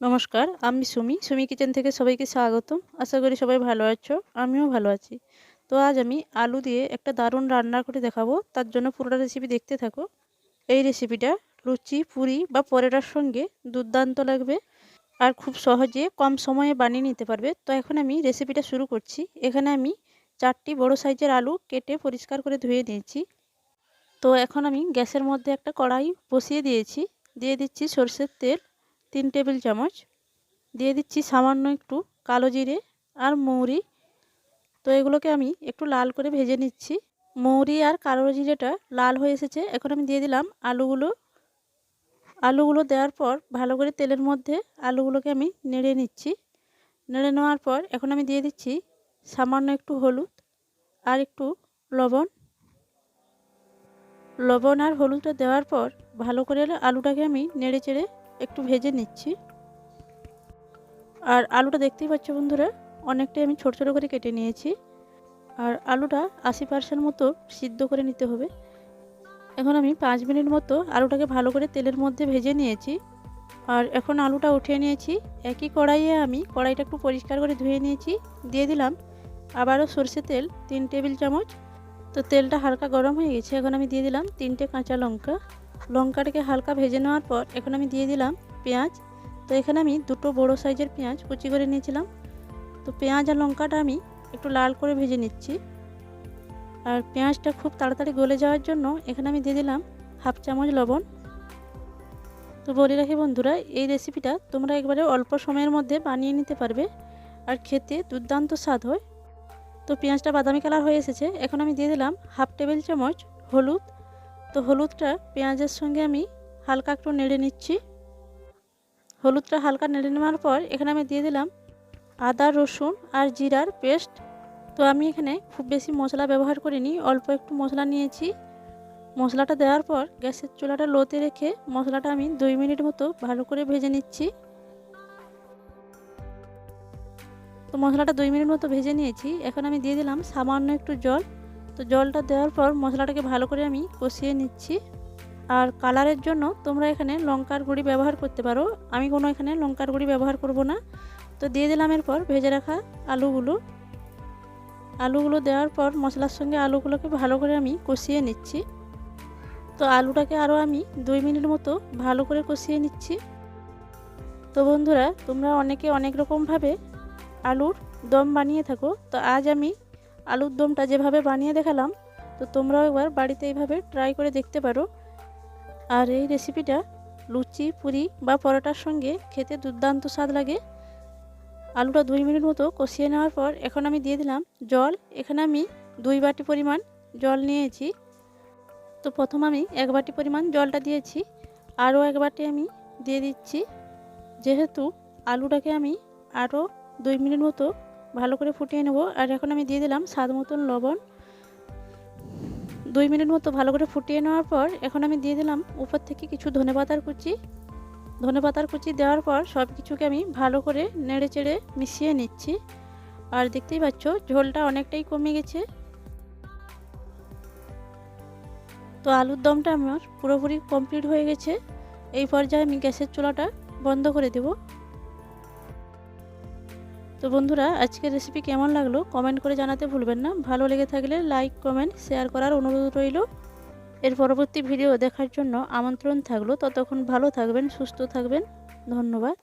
নমস্কার, আমি সুমি সুমি কিচেন থেকে সবাইকে স্বাগতম। আশা করি সবাই ভালো আছো, আমিও ভালো আছি। তো আজ আমি আলু দিয়ে একটা দারুণ রান্না করে দেখাবো, তার জন্য পুরোটা রেসিপি দেখতে থাকো। এই রেসিপিটা লুচি, পুরি বা পরোটার সঙ্গে দুর্দান্ত লাগবে আর খুব সহজে কম সময়ে বানিয়ে নিতে পারবে। তো এখন আমি রেসিপিটা শুরু করছি। এখানে আমি চারটি বড় সাইজের আলু কেটে পরিষ্কার করে ধুয়ে নিয়েছি। তো এখন আমি গ্যাসের মধ্যে একটা কড়াই বসিয়ে দিয়েছি। দিয়ে দিচ্ছি সর্ষের তেল তিন টেবিল চামচ। দিয়ে দিচ্ছি সামান্য একটু কালো জিরে আর মৌরি। তো এগুলোকে আমি একটু লাল করে ভেজে নিচ্ছি। মৌরি আর কালো জিরেটা লাল হয়ে এসেছে। এখন আমি দিয়ে দিলাম আলুগুলো। আলুগুলো দেওয়ার পর ভালো করে তেলের মধ্যে আলুগুলোকে আমি নেড়ে নিচ্ছি। নেড়ে নেওয়ার পর এখন আমি দিয়ে দিচ্ছি সামান্য একটু হলুদ আর একটু লবণ। লবণ আর হলুদটা দেওয়ার পর ভালো করে আলুটাকে আমি নেড়ে চেড়ে একটু ভেজে নিচ্ছি। আর আলুটা দেখতেই পাচ্ছ বন্ধুরা, অনেকটাই আমি ছোট ছোট করে কেটে নিয়েছি। আর আলুটা আশি পার্সেন্ট মতো সিদ্ধ করে নিতে হবে। এখন আমি পাঁচ মিনিট মতো আলুটাকে ভালো করে তেলের মধ্যে ভেজে নিয়েছি। আর এখন আলুটা উঠিয়ে নিয়েছি। একই কড়াইয়ে আমি কড়াইটা একটু পরিষ্কার করে ধুয়ে নিয়েছি। দিয়ে দিলাম আবারও সর্ষে তেল, তিন টেবিল চামচ। তো তেলটা হালকা গরম হয়ে গেছে, এখন আমি দিয়ে দিলাম তিনটে কাঁচা লঙ্কা। লঙ্কাটাকে হালকা ভেজে নেওয়ার পর এখন আমি দিয়ে দিলাম পেঁয়াজ। তো এখানে আমি দুটো বড় সাইজের পেঁয়াজ কুচি করে নিয়েছিলাম। তো পেঁয়াজ আর লঙ্কাটা আমি একটু লাল করে ভেজে নিচ্ছি। আর পেঁয়াজটা খুব তাড়াতাড়ি গলে যাওয়ার জন্য এখানে আমি দিয়ে দিলাম হাফ চামচ লবণ। তো বলে রাখি বন্ধুরা, এই রেসিপিটা তোমরা একবারে অল্প সময়ের মধ্যে বানিয়ে নিতে পারবে আর খেতে দুর্দান্ত স্বাদ হয়। তো পেঁয়াজটা বাদামি কালার হয়ে এসেছে। এখন আমি দিয়ে দিলাম হাফ টেবিল চামচ হলুদ তো হলুদটা পেঁয়াজের সঙ্গে আমি হালকা একটু নেড়ে নিচ্ছি। হলুদটা হালকা নেড়ে নেওয়ার পর এখানে আমি দিয়ে দিলাম আদা, রসুন আর জিরার পেস্ট। তো আমি এখানে খুব বেশি মশলা ব্যবহার করিনি, অল্প একটু মশলা নিয়েছি। মশলাটা দেওয়ার পর গ্যাসের চুলাটা লোতে রেখে মশলাটা আমি দুই মিনিট মতো ভালো করে ভেজে নিচ্ছি। তো মশলাটা দুই মিনিট মতো ভেজে নিয়েছি। এখন আমি দিয়ে দিলাম সামান্য একটু জল। তো জলটা দেওয়ার পর মশলাটাকে ভালো করে আমি কষিয়ে নিচ্ছি। আর কালারের জন্য তোমরা এখানে লঙ্কার গুঁড়ি ব্যবহার করতে পারো। আমি কোনো এখানে লঙ্কার গুঁড়ি ব্যবহার করব না। তো দিয়ে দিলাম এরপর ভেজে রাখা আলুগুলো। আলুগুলো দেওয়ার পর মশলার সঙ্গে আলুগুলোকে ভালো করে আমি কষিয়ে নিচ্ছি। তো আলুটাকে আরও আমি দুই মিনিট মতো ভালো করে কষিয়ে নিচ্ছি। তো বন্ধুরা, তোমরা অনেকে অনেক রকমভাবে আলুর দম বানিয়ে থাকো। তো আজ আমি আলুর দমটা যেভাবে বানিয়ে দেখালাম, তো তোমরাও একবার বাড়িতে এইভাবে ট্রাই করে দেখতে পারো। আর এই রেসিপিটা লুচি, পুরি বা পরোটার সঙ্গে খেতে দুর্দান্ত স্বাদ লাগে। আলুটা দুই মিনিট মতো কষিয়ে নেওয়ার পর এখন আমি দিয়ে দিলাম জল। এখানে আমি দুই বাটি পরিমাণ জল নিয়েছি। তো প্রথম আমি এক বাটি পরিমাণ জলটা দিয়েছি। আরও এক বাটি আমি দিয়ে দিচ্ছি। যেহেতু আলুটাকে আমি আরও দুই মিনিট মতো ভালো করে ফুটিয়ে নেব। আর এখন আমি দিয়ে দিলাম স্বাদ মতন লবণ। দুই মিনিট মতো ভালো করে ফুটিয়ে নেওয়ার পর এখন আমি দিয়ে দিলাম উপর থেকে কিছু ধনে পাতার কুচি। ধনে পাতার কুচি দেওয়ার পর সব কিছুকে আমি ভালো করে নেড়ে চেড়ে মিশিয়ে নিচ্ছি। আর দেখতেই পাচ্ছ, ঝোলটা অনেকটাই কমে গেছে। তো আলুর দমটা আমার পুরোপুরি কমপ্লিট হয়ে গেছে। এই পর্যায়ে আমি গ্যাসের চুলাটা বন্ধ করে দেবো। তো বন্ধুরা, আজকের রেসিপি কেমন লাগল কমেন্ট করে জানাতে ভুলবেন না। ভালো লেগে থাকলে লাইক কমেন্ট শেয়ার করার অনুরোধ রইল। এর পরবর্তী ভিডিও দেখার জন্য আমন্ত্রণ থাকল। ততক্ষণ ভালো থাকবেন, সুস্থ থাকবেন। ধন্যবাদ।